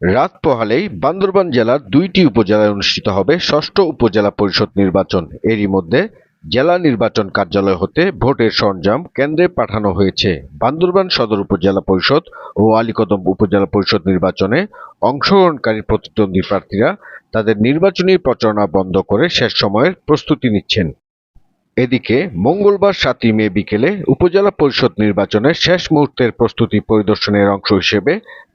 রাত পোহালেই বান্দরবান জেলার দুইটি উপজেলায় অনুষ্ঠিত হবে ষষ্ঠ উপজেলা পরিষদ নির্বাচন। এরই মধ্যে জেলা নির্বাচন কার্যালয় হতে ভোটের সরঞ্জাম কেন্দ্রে পাঠানো হয়েছে। বান্দরবান সদর উপজেলা পরিষদ ও আলীকদম উপজেলা পরিষদ নির্বাচনে অংশগ্রহণকারী প্রতিদ্বন্দ্বী প্রার্থীরা তাদের নির্বাচনী প্রচারণা বন্ধ করে শেষ সময়ের প্রস্তুতি নিচ্ছেন। এদিকে মঙ্গলবার সাতই মে বিকেলে উপজেলা পরিষদ নির্বাচনের শেষ মুহূর্তের প্রস্তুতি পরিদর্শনের অংশ হিসেবে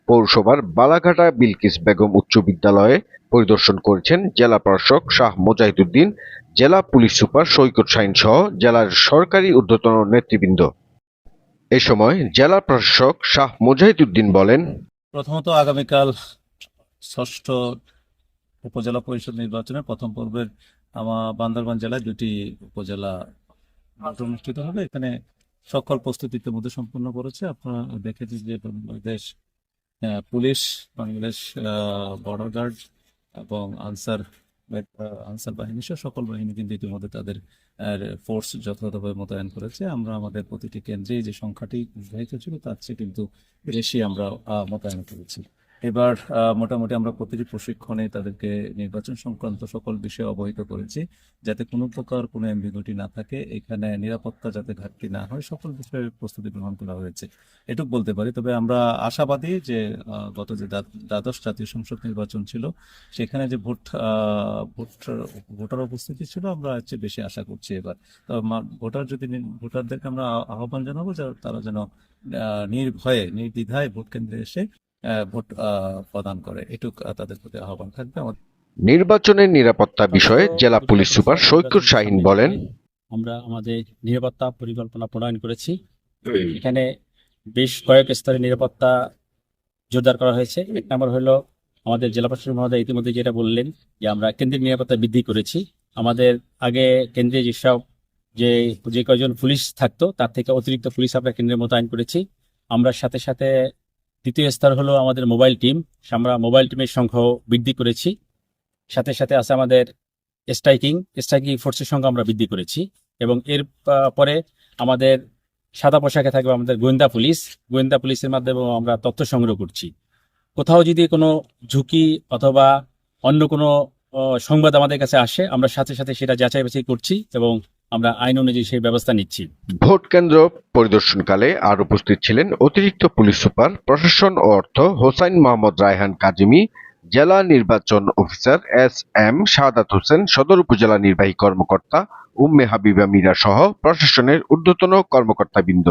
পৌরসভার বালাঘাটা বিলকিস বেগম উচ্চ বিদ্যালয়ে পরিদর্শন করেছেন জেলা প্রশাসক শাহ মোজাহিদুদ্দিন, জেলা পুলিশ সুপার সৈকত শাহিন সহ জেলার সরকারি ঊর্ধ্বতন নেতৃবৃন্দ। এ সময় জেলা প্রশাসক শাহ মোজাহিদুদ্দিন বলেন, প্রথমত আগামীকাল ষষ্ঠ উপজেলা পরিষদ নির্বাচনের প্রথম পর্বের আমার বান্দরবান জেলায় দুটি উপজেলা অনুষ্ঠিত হবে। এখানে সকল প্রস্তুতি ইতিমধ্যে সম্পূর্ণ করেছে। আপনারা দেখেছি যে Bangladesh police, Bangladesh border guard এবং আনসার আনসার বাহিনী সহ সকল বাহিনী কিন্তু ইতিমধ্যে তাদের ফোর্স যথাযথভাবে মোতায়েন করেছে। আমরা আমাদের প্রতিটি কেন্দ্রে যে সংখ্যাটি নির্ধারিত ছিল, তার চেয়ে কিন্তু বেশি আমরা মোতায়েন করেছি। এবার মোটামুটি আমরা প্রতিটি প্রশিক্ষণে তাদেরকে নির্বাচন সংক্রান্ত সকল বিষয়ে অবহিত করেছি, যাতে কোনো প্রকার কোনো অ্যাম্বিগুইটি না থাকে, এখানে নিরাপত্তা যাতে ঘাটতি না হয়, সকল বিষয়ে প্রস্তুতি গ্রহণ করা হয়েছে। এটুক বলতে পারি, তবে আমরা আশাবাদী যে গত যে দ্বা- দ্বাদশ জাতীয় সংসদ নির্বাচন ছিল, সেখানে যে ভোট ভোট, ভোটার উপস্থিতি ছিল, আমরা চেয়ে বেশি আশা করছি এবার। তবে ভোটার যদি ভোটারদেরকে আমরা আহ্বান জানাব যে তারা যেন নির্ভয়ে, নির্দ্বিধায় ভোট কেন্দ্রে এসে ভোট আহ, প্রদান করে। এটুক তাদের প্রতি আহ্বান থাকবে। আমাদের নির্বাচনের নিরাপত্তা বিষয়ে জেলা পুলিশ সুপার সৈকত শাহিন বলেন আমরা আমাদের নিরাপত্তা পরিকল্পনা প্রণয়ন করেছি। এখানে বেশ কয়েক স্তরে নিরাপত্তা জোরদার করা হয়েছে। এক নম্বর হলো আমাদের জেলা প্রশাসক মহোদয় ইতিমধ্যে যেটা বললেন যে আমরা কেন্দ্রীয় নিরাপত্তা বৃদ্ধি করেছি। আমাদের আগে কেন্দ্রে যেসব যে যে কয়জন পুলিশ থাকতো তার থেকে অতিরিক্ত পুলিশ আমরা কেন্দ্রে মোতায়েন করেছি। আমরা সাথে সাথে দ্বিতীয় স্তর হলো আমাদের মোবাইল টিম আমরা মোবাইল টিমের সংখ্যাও বৃদ্ধি করেছি। সাথে সাথে আছে আমাদের স্ট্রাইকিং স্ট্রাইকিং ফোর্সের সংখ্যা আমরা বৃদ্ধি করেছি। এবং এর পরে আমাদের সাদা পোশাকে থাকবে আমাদের গোয়েন্দা পুলিশ। গোয়েন্দা পুলিশের মাধ্যমে আমরা তথ্য সংগ্রহ করছি। কোথাও যদি কোনো ঝুঁকি অথবা অন্য কোনো সংবাদ আমাদের কাছে আসে, আমরা সাথে সাথে সেটা যাচাই বাছাই করছি এবং আমরা আইন অনুযায়ী সেই ব্যবস্থা নিচ্ছি। ভোট কেন্দ্র পরিদর্শনকালে আর উপস্থিত ছিলেন অতিরিক্ত পুলিশ সুপার, প্রশাসন ও অর্থ হোসাইন মোহাম্মদ রায়হান কাজিমি, জেলা নির্বাচন officer S M Shahadat Hossain, সদর উপজেলা নির্বাহী কর্মকর্তা উম্মে হাবিবা মিরা সহ প্রশাসনের ঊর্ধ্বতন কর্মকর্তাবৃন্দ।